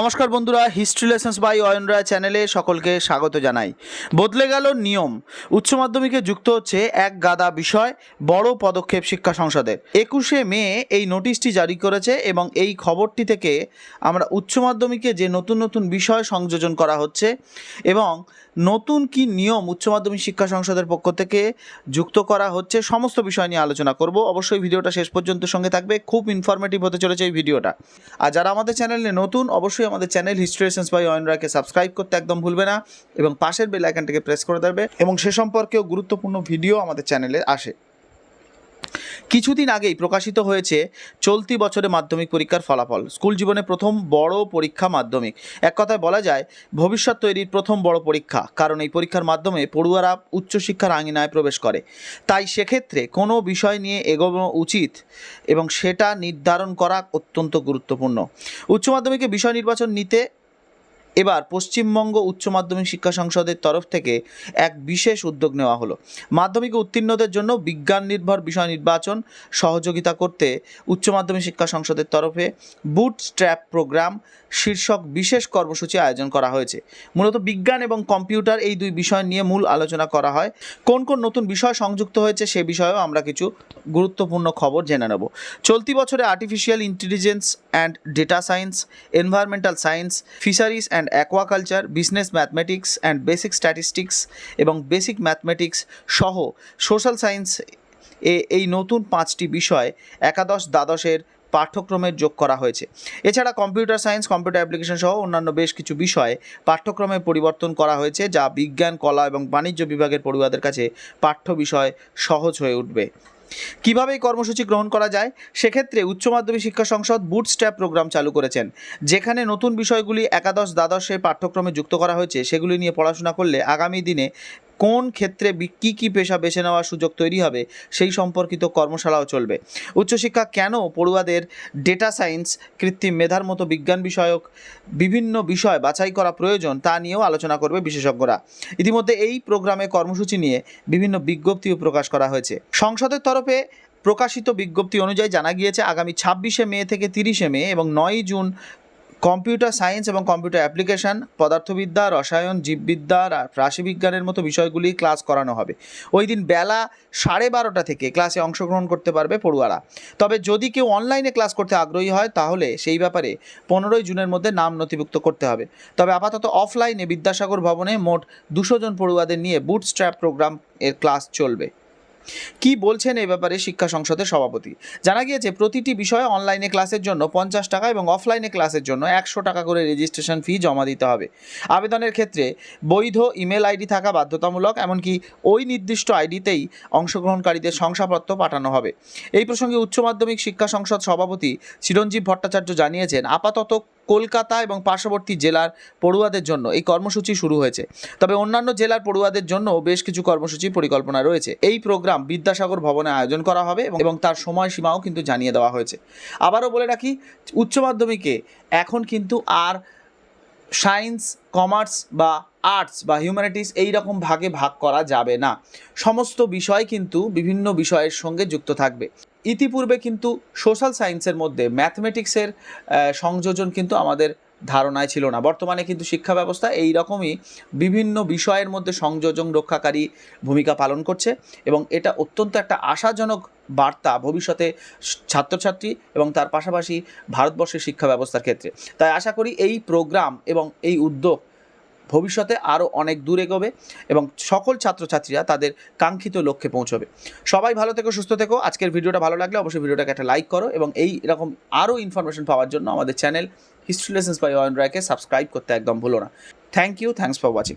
নমস্কার বন্ধুরা history lessons by Ayan Roy চ্যানেলে সকলকে স্বাগত জানাই। বদলে গেল নিয়ম। উচ্চ মাধ্যমিকে যুক্ত হচ্ছে এক গাদা বিষয়, বড় পদক্ষেপ শিক্ষা সংসদের একুশে মে এই নোটিশটি জারি করেছে এবং এই খবরটি থেকে আমরা উচ্চ মাধ্যমিকে যে নতুন নতুন বিষয় সংযোজন করা হচ্ছে এবং নতুন কি নিয়ম উচ্চ মাধ্যমিক শিক্ষা সংসদের পক্ষ থেকে যুক্ত করা হচ্ছে, সমস্ত বিষয় নিয়ে আলোচনা করব। অবশ্যই ভিডিওটা শেষ পর্যন্ত সঙ্গে থাকবে। খুব ইনফরমেটিভ হতে চলেছে এই ভিডিওটা। আর যারা আমাদের চ্যানেলে নতুন, অবশ্যই আমাদের চ্যানেল হিস্ট্রিয়েশনস বাই অয়নরাকে সাবস্ক্রাইব করতে একদম ভুলবে না এবং পাশের বেল আইকনটাকে প্রেস করে দেবে এবং সে সম্পর্কেও গুরুত্বপূর্ণ ভিডিও আমাদের চ্যানেলে আসে। কিছুদিন আগেই প্রকাশিত হয়েছে চলতি বছরে মাধ্যমিক পরীক্ষার ফলাফল। স্কুল জীবনে প্রথম বড় পরীক্ষা মাধ্যমিক। এক কথায় বলা যায়, ভবিষ্যৎ তৈরির প্রথম বড় পরীক্ষা, কারণ এই পরীক্ষার মাধ্যমে পড়ুয়ারা উচ্চশিক্ষার আঙিনায় প্রবেশ করে। তাই সেক্ষেত্রে কোনো বিষয় নিয়ে এগোনো উচিত এবং সেটা নির্ধারণ করা অত্যন্ত গুরুত্বপূর্ণ। উচ্চ মাধ্যমিকে বিষয় নির্বাচন নিতে এবার পশ্চিমবঙ্গ উচ্চ মাধ্যমিক শিক্ষা সংসদের তরফ থেকে এক বিশেষ উদ্যোগ নেওয়া হলো। মাধ্যমিকে উত্তীর্ণদের জন্য বিজ্ঞান নির্ভর বিষয় নির্বাচন সহযোগিতা করতে উচ্চ মাধ্যমিক শিক্ষা সংসদের তরফে বুট স্ট্র্যাপ প্রোগ্রাম শীর্ষক বিশেষ কর্মসূচি আয়োজন করা হয়েছে। মূলত বিজ্ঞান এবং কম্পিউটার এই দুই বিষয় নিয়ে মূল আলোচনা করা হয়। কোন কোন নতুন বিষয় সংযুক্ত হয়েছে সে বিষয়েও আমরা কিছু গুরুত্বপূর্ণ খবর জেনে নেব। চলতি বছরে artificial intelligence and data science environmental science fisheries and aquaculture business mathematics and basic statistics এবং বেসিক ম্যাথমেটিক্স সহ সোশ্যাল সায়েন্স এ এই নতুন পাঁচটি বিষয় একাদশ দ্বাদশের পাঠ্যক্রমে যোগ করা হয়েছে। এছাড়া কম্পিউটার সায়েন্স কম্পিউটার অ্যাপ্লিকেশন সহ অন্যান্য বেশ কিছু বিষয় পাঠ্যক্রমে পরিবর্তন করা হয়েছে, যা বিজ্ঞান, কলা এবং বাণিজ্য বিভাগের পড়ুয়াদের কাছে পাঠ্য বিষয় সহজ হয়ে উঠবে। কীভাবে এই কর্মসূচি গ্রহণ করা যায়? সেক্ষেত্রে উচ্চ মাধ্যমিক শিক্ষা সংসদ বুট স্ট্যাপ প্রোগ্রাম চালু করেছেন। যেখানে নতুন বিষয়গুলি একাদশ দ্বাদশের পাঠ্যক্রমে যুক্ত করা হয়েছে, সেগুলি নিয়ে পড়াশোনা করলে আগামী দিনে কোন ক্ষেত্রে কী কী পেশা বেছে নেওয়ার সুযোগ তৈরি হবে সেই সম্পর্কিত কর্মশালাও চলবে। উচ্চশিক্ষা কেন পড়ুয়াদের ডেটা সায়েন্স কৃত্রিম মেধার মতো বিজ্ঞান বিষয়ক বিভিন্ন বিষয় বাছাই করা প্রয়োজন তা নিয়েও আলোচনা করবে বিশেষজ্ঞরা। ইতিমধ্যে এই প্রোগ্রামে কর্মসূচি নিয়ে বিভিন্ন বিজ্ঞপ্তিও প্রকাশ করা হয়েছে। সংসদের তরফে প্রকাশিত বিজ্ঞপ্তি অনুযায়ী জানা গিয়েছে, আগামী ছাব্বিশে মে থেকে তিরিশে মে এবং নয়ই জুন কম্পিউটার সায়েন্স এবং কম্পিউটার অ্যাপ্লিকেশন, পদার্থবিদ্যা, রসায়ন, জীববিদ্যা রাশিবিজ্ঞানের মতো বিষয়গুলি ক্লাস করানো হবে। ওই দিন বেলা সাড়ে বারোটা থেকে ক্লাসে অংশগ্রহণ করতে পারবে পড়ুয়ারা। তবে যদি কেউ অনলাইনে ক্লাস করতে আগ্রহী হয়, তাহলে সেই ব্যাপারে পনেরোই জুনের মধ্যে নাম নথিভুক্ত করতে হবে। তবে আপাতত অফলাইনে বিদ্যাসাগর ভবনে মোট দুশো জন পড়ুয়াদের নিয়ে বুট স্ট্র্যাপ প্রোগ্রাম এর ক্লাস চলবে। কি বলছেন এ ব্যাপারে শিক্ষা সংসদের সভাপতি? জানা গিয়েছে, প্রতিটি বিষয়ে অনলাইনে ক্লাসের জন্য পঞ্চাশ টাকা এবং অফলাইনে ক্লাসের জন্য একশো টাকা করে রেজিস্ট্রেশন ফি জমা দিতে হবে। আবেদনের ক্ষেত্রে বৈধ ইমেল আইডি থাকা বাধ্যতামূলক, এমনকি ওই নির্দিষ্ট আইডিতেই অংশগ্রহণকারীদের শংসাপত্র পাঠানো হবে। এই প্রসঙ্গে উচ্চ মাধ্যমিক শিক্ষা সংসদ সভাপতি চিরঞ্জীব ভট্টাচার্য জানিয়েছেন, আপাতত কলকাতা এবং পার্শ্ববর্তী জেলার পড়ুয়াদের জন্য এই কর্মসূচি শুরু হয়েছে। তবে অন্যান্য জেলার পড়ুয়াদের জন্য বেশ কিছু কর্মসূচি পরিকল্পনা রয়েছে। এই প্রোগ্রাম বিদ্যাসাগর ভবনে আয়োজন করা হবে এবং- তার সময়সীমাও কিন্তু জানিয়ে দেওয়া হয়েছে। আবারও বলে রাখি, উচ্চ মাধ্যমিকে এখন কিন্তু আর সায়েন্স, কমার্স বা আর্টস বা হিউম্যানিটিস এই রকম ভাগে ভাগ করা যাবে না। সমস্ত বিষয় কিন্তু বিভিন্ন বিষয়ের সঙ্গে যুক্ত থাকবে। ইতিপূর্বে কিন্তু সোশ্যাল সায়েন্সের মধ্যে ম্যাথমেটিক্সের সংযোজন কিন্তু আমাদের ধারণায় ছিল না। বর্তমানে কিন্তু শিক্ষা ব্যবস্থা এই রকমই বিভিন্ন বিষয়ের মধ্যে সংযোজন রক্ষাকারী ভূমিকা পালন করছে এবং এটা অত্যন্ত একটা আশাজনক বার্তা ভবিষ্যতে ছাত্রছাত্রী এবং তার পাশাপাশি ভারতবর্ষের শিক্ষা ব্যবস্থার ক্ষেত্রে। তাই আশা করি এই প্রোগ্রাম এবং এই উদ্যোগ ভবিষ্যতে আরও অনেক দূর এগোবে এবং সকল ছাত্রছাত্রীরা তাদের কাঙ্ক্ষিত লক্ষ্যে পৌঁছবে। সবাই ভালো থেকো, সুস্থ থেকো। আজকের ভিডিওটা ভালো লাগলে অবশ্যই ভিডিওটাকে একটা লাইক করো এবং এই রকম আরও ইনফরমেশন পাওয়ার জন্য আমাদের channel history lessons by Ayan রায়কে সাবস্ক্রাইব করতে একদম ভুলো না। Thank you thanks for watching